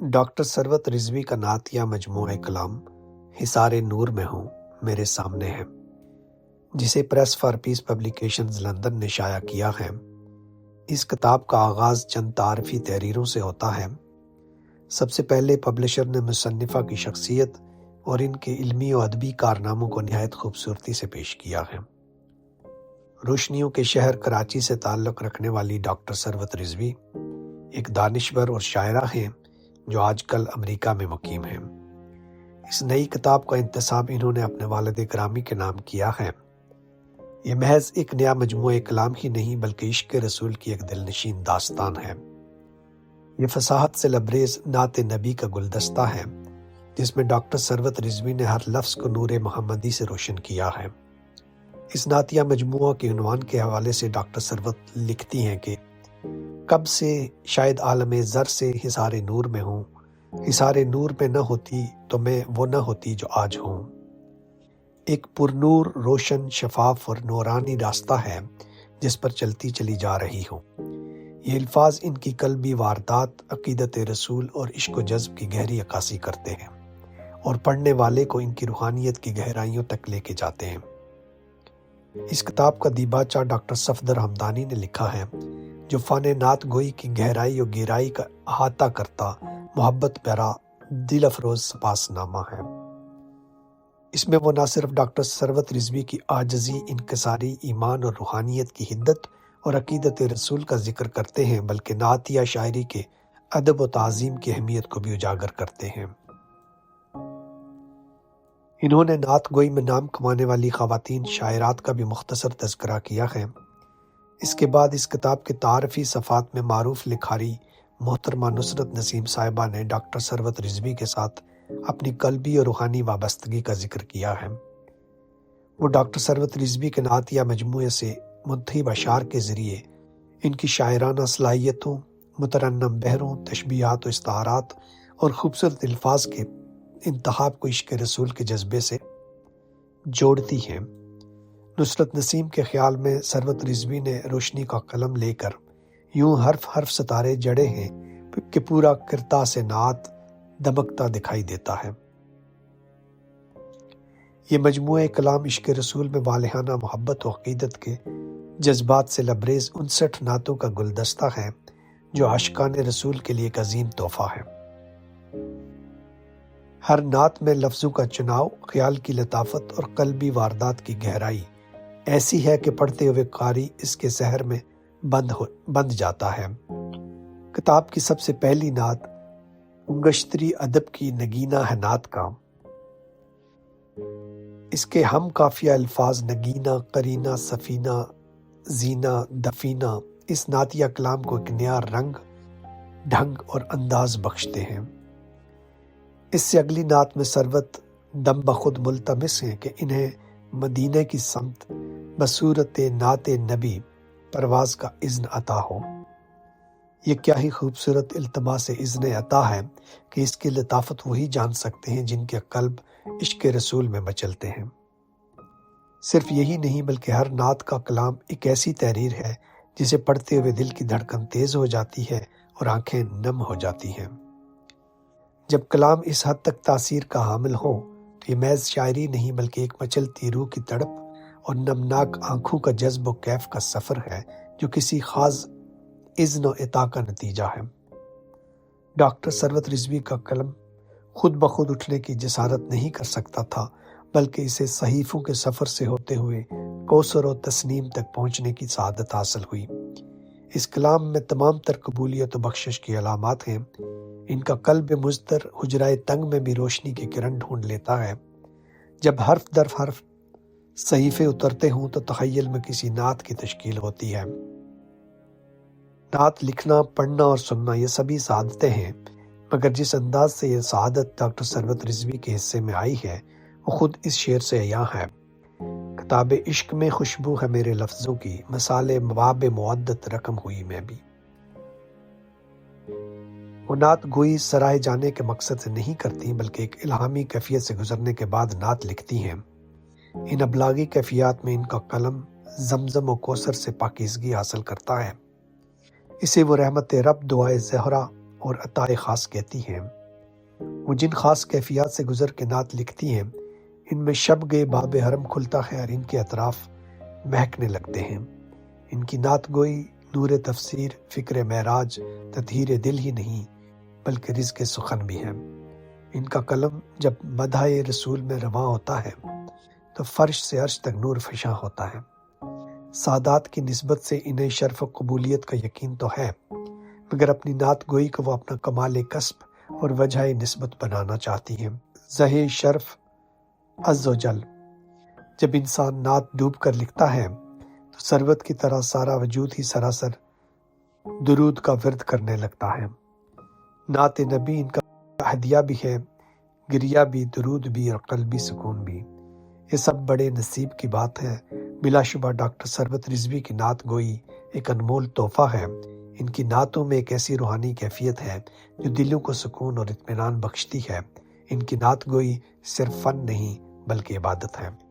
Doctor سروت Rizvi کا نعتیہ مجموعہ کلام حصار نور میں ہوں، میرے سامنے ہے۔ جسے Press for Peace Publications London نے شائع کیا ہے۔ اس کتاب کا آغاز چند تعارفی تحریروں سے ہوتا ہے۔ سب سے پہلے پبلشر نے مصنفہ کی شخصیت اور ان کے علمی و ادبی کارناموں کو نہایت خوبصورتی سے پیش کیا ہے۔ روشنیوں کے شہر کراچی سے تعلق رکھنے والی ڈاکٹر سروت رضوی ایک دانشور اور شاعرہ ہیں۔ جو آج کل امریکہ میں مقیم ہیں۔ اس نئی کتاب کا انتصاب انہوں نے اپنے والد گرامی کے نام کیا ہے۔ یہ محض ایک نیا مجموعہ کلام ہی نہیں بلکہ عشق رسول کی ایک دل نشین داستان ہے۔ یہ فصاحت سے لبریز نعت نبی کا گلدستہ ہے، جس میں ڈاکٹر سروت رضوی نے ہر لفظ کو نور محمدی سے روشن کیا ہے۔ اس نعتیہ مجموعہ کے عنوان کے حوالے سے ڈاکٹر سروت لکھتی ہیں کہ کب سے شاید عالم زر سے حصار نور میں ہوں؟ حصار نور میں نہ ہوتی تو میں وہ نہ ہوتی جو آج ہوں۔ ایک پرنور روشن شفاف اور نورانی راستہ ہے جس پر چلتی چلی جا رہی ہوں۔ یہ الفاظ ان کی قلبی واردات، عقیدت رسول اور عشق و جذب کی گہری عکاسی کرتے ہیں اور پڑھنے والے کو ان کی روحانیت کی گہرائیوں تک لے کے جاتے ہیں۔ اس کتاب کا دیباچہ ڈاکٹر صفدر حمدانی نے لکھا ہے جو فن نعت گوئی کی گہرائی اور گہرائی کا احاطہ کرتا، محبت پیرا دل افروز سپاس نامہ ہے۔ اس میں وہ نہ صرف ڈاکٹر سروت رضوی کی آجزی، انکساری، ایمان اور روحانیت کی حدت اور عقیدت رسول کا ذکر کرتے ہیں، بلکہ نعتیہ شاعری کے ادب و تعظیم کی اہمیت کو بھی اجاگر کرتے ہیں۔ انہوں نے نعت گوئی میں نام کمانے والی خواتین، شاعرات کا بھی مختصر تذکرہ کیا ہے۔ اس کے بعد اس کتاب کے تعارفی صفات میں معروف لکھاری محترمہ نصرت نسیم صاحبہ نے ڈاکٹر سروت رضوی کے ساتھ اپنی قلبی اور روحانی وابستگی کا ذکر کیا ہے۔ وہ ڈاکٹر سروت رضوی کے نعتیہ مجموعے سے منتخب اشعار کے ذریعے ان کی شاعرانہ صلاحیتوں، مترنم بہروں، تشبیہات و استعارات اور خوبصورت الفاظ کے انتخاب کو عشق رسول کے جذبے سے جوڑتی ہیں۔ نصرت نسیم کے خیال میں سروت رضوی نے روشنی کا قلم لے کر یوں حرف حرف ستارے جڑے ہیں کہ پورا کرتا سے نعت دمکتا دکھائی دیتا ہے۔ یہ مجموعہ کلام عشق رسول میں والہانہ محبت و عقیدت کے جذبات سے لبریز انسٹھ نعتوں کا گلدستہ ہے جو عشقان رسول کے لیے ایک عظیم تحفہ ہے۔ ہر نعت میں لفظوں کا چناؤ، خیال کی لطافت اور قلبی واردات کی گہرائی ایسی ہے کہ پڑھتے ہوئے قاری اس کے سحر میں بند ہو بند جاتا ہے۔ کتاب کی سب سے پہلی نعت انگشتری ادب کی نگینہ ہے نعت کا۔ اس کے ہم کافیہ الفاظ نگینہ قرینہ، سفینہ، زینہ، دفینہ، اس نعتیہ کلام کو ایک نیا رنگ، ڈھنگ اور انداز بخشتے ہیں۔ اس سے اگلی نعت میں سروت دم بخود ملتمس ہیں کہ انہیں مدینہ کی سمت بصورت نعت نبی پرواز کا اذن عطا ہو۔ یہ کیا ہی خوبصورت التماس اذن عطا ہے کہ اس کی لطافت وہی جان سکتے ہیں جن کے قلب عشق رسول میں مچلتے ہیں۔ صرف یہی نہیں بلکہ ہر نعت کا کلام ایک ایسی تحریر ہے جسے پڑھتے ہوئے دل کی دھڑکن تیز ہو جاتی ہے اور آنکھیں نم ہو جاتی ہیں۔ جب کلام اس حد تک تاثیر کا حامل ہو تو یہ محض شاعری نہیں بلکہ ایک مچلتی روح کی تڑپ اور نمناک آنکھوں کا جذب و کیف کا سفر ہے جو کسی خاص اذن و عطا کا نتیجہ ہے۔ ڈاکٹر سروت رضوی کا قلم خود بخود اٹھنے کی جسارت نہیں کر سکتا تھا، بلکہ اسے صحیفوں کے سفر سے ہوتے ہوئے کوثر و تسنیم تک پہنچنے کی سعادت حاصل ہوئی۔ اس کلام میں تمام تر قبولیت و بخشش کی علامات ہیں۔ ان کا قلب مزدر حجرائے تنگ میں بھی روشنی کی کرن ڈھونڈ لیتا ہے۔ جب حرف در حرف صحیفے اترتے ہوں تو تخیل میں کسی نعت کی تشکیل ہوتی ہے۔ نعت لکھنا، پڑھنا اور سننا یہ سبھی سعادتیں ہیں، مگر جس انداز سے یہ سعادت ڈاکٹر سروت رضوی کے حصے میں آئی ہے، وہ خود اس شعر سے عیاں ہے۔ کتاب عشق میں خوشبو ہے میرے لفظوں کی، مثال مواب معدت رقم ہوئی میں بھی۔ وہ نعت گوئی سرائے جانے کے مقصد سے نہیں کرتی، بلکہ ایک الہامی کیفیت سے گزرنے کے بعد نعت لکھتی ہیں۔ ان ابلاغی کیفیات میں ان کا قلم زمزم و کوثر سے پاکیزگی حاصل کرتا ہے۔ اسے وہ رحمت رب دعائے زہرا اور عطائے خاص کہتی ہیں۔ وہ جن خاص کیفیات سے گزر کے نعت لکھتی ہیں، ان میں شب گئے باب حرم کھلتا ہے اور ان کے اطراف مہکنے لگتے ہیں۔ ان کی نعت گوئی نور تفسیر، فکر معراج، تطہیر دل ہی نہیں، بلکہ رزق سخن بھی ہے ان کا قلم جب مدح رسول میں رواں ہوتا ہے تو فرش سے عرش تک نور فشاں ہوتا ہے۔ سادات کی نسبت سے انہیں شرف و قبولیت کا یقین تو ہے، مگر اپنی نعت گوئی کو وہ اپنا کمال کسب اور وجہ نسبت بنانا چاہتی ہیں۔ زہ شرف از و جل۔ جب انسان نعت ڈوب کر لکھتا ہے، تو سربت کی طرح سارا وجود ہی سراسر درود کا ورد کرنے لگتا ہے۔ نعت نبی ان کا ہدیہ بھی ہے گریا بھی، درود بھی اور قلبی سکون بھی۔ یہ سب بڑے نصیب کی بات ہے۔ بلا شبہ ڈاکٹر سربت رضوی کی نعت گوئی ایک انمول تحفہ ہے۔ ان کی نعتوں میں ایک ایسی روحانی کیفیت ہے جو دلوں کو سکون اور اطمینان بخشتی ہے۔ ان کی نعت گوئی صرف فن نہیں بلکہ عبادت ہے۔